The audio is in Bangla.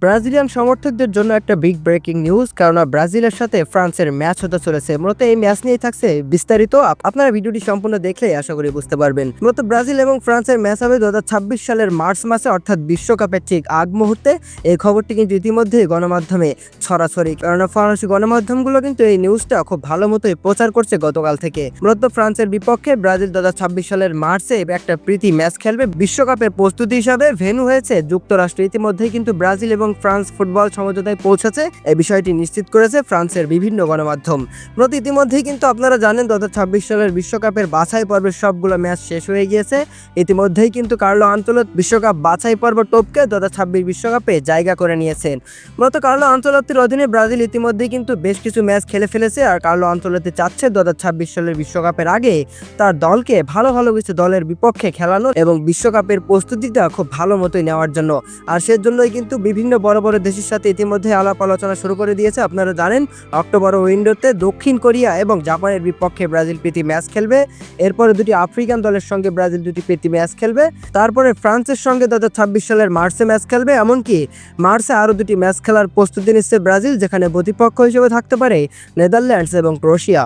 ব্রাজিলিয়ান সমর্থকদের জন্য একটা বিগ ব্রেকিং নিউজ কারণ ব্রাজিলের সাথে ফ্রান্সের ম্যাচ হতে চলেছে। মূলত এই ম্যাচ নিয়েই থাকছে বিস্তারিত। আপ- আপনারা ভিডিওটি সম্পূর্ণ দেখলে আশা করি বুঝতে পারবেন। মূলত ব্রাজিল এবং ফ্রান্সের ম্যাচ হবে দু হাজার ছাব্বিশ সালের মার্চ মাসে, অর্থাৎ বিশ্বকাপের ঠিক আগ মুহূর্তে। এই খবরটি কিন্তু ইতিমধ্যে গণমাধ্যমে ছড়াছড়ি কারণ ফরাসি গণমাধ্যমগুলো কিন্তু এই নিউজটা খুব ভালো মতোই প্রচার করছে গতকাল থেকে। মূলত ফ্রান্সের বিপক্ষে ব্রাজিল দু হাজার ছাব্বিশ সালের মার্চে একটা প্রীতি ম্যাচ খেলবে। বিশ্বকাপের প্রস্তুতি হিসাবে ভেন্যু হয়েছে যুক্তরাষ্ট্র। ইতিমধ্যেই কিন্তু ব্রাজিল এবং ফ্রান্স ফুটবল সমঝোতায় পৌঁছেছে। এই বিষয়টি নিশ্চিত করেছে ফ্রান্সের বিভিন্ন গণমাধ্যম। মূলত ইতিমধ্যেই কিন্তু আপনারা জানেন, দু সালের বিশ্বকাপের বাছাই পর্বের সবগুলো ম্যাচ শেষ হয়ে গিয়েছে। ইতিমধ্যেই কিন্তু কার্লো আঞ্চলত বিশ্বকাপ বাছাই পর্ব টপকে দু বিশ্বকাপে জায়গা করে নিয়েছেন। মূলত কার্লো আঞ্চলতির অধীনে ব্রাজিল ইতিমধ্যেই কিন্তু বেশ কিছু ম্যাচ খেলে ফেলেছে আর কার্লো আঞ্চলতি চাচ্ছে দু সালের বিশ্বকাপের আগে তার দলকে ভালো ভালো কিছু দলের বিপক্ষে খেলানো এবং বিশ্বকাপের প্রস্তুতিটা খুব ভালো মতোই নেওয়ার জন্য। আর সেজন্যই কিন্তু বিভিন্ন বড় বড় দেশের সাথে ইতিমধ্যে আলাপ আলোচনা শুরু করে দিয়েছে। আপনারা জানেন, অক্টোবর উইন্ডোতে দক্ষিণ কোরিয়া এবং জাপানের বিপক্ষে ব্রাজিল প্রীতি ম্যাচ খেলবে। এরপরে দুটি আফ্রিকান দলের সঙ্গে ব্রাজিল দুটি প্রীতি ম্যাচ খেলবে। তারপরে ফ্রান্সের সঙ্গে দু সালের মার্চে ম্যাচ খেলবে। এমনকি মার্চে আরও দুটি ম্যাচ খেলার প্রস্তুতি নিচ্ছে ব্রাজিল, যেখানে প্রতিপক্ষ হিসেবে থাকতে পারে নেদারল্যান্ডস এবং ক্রোয়েশিয়া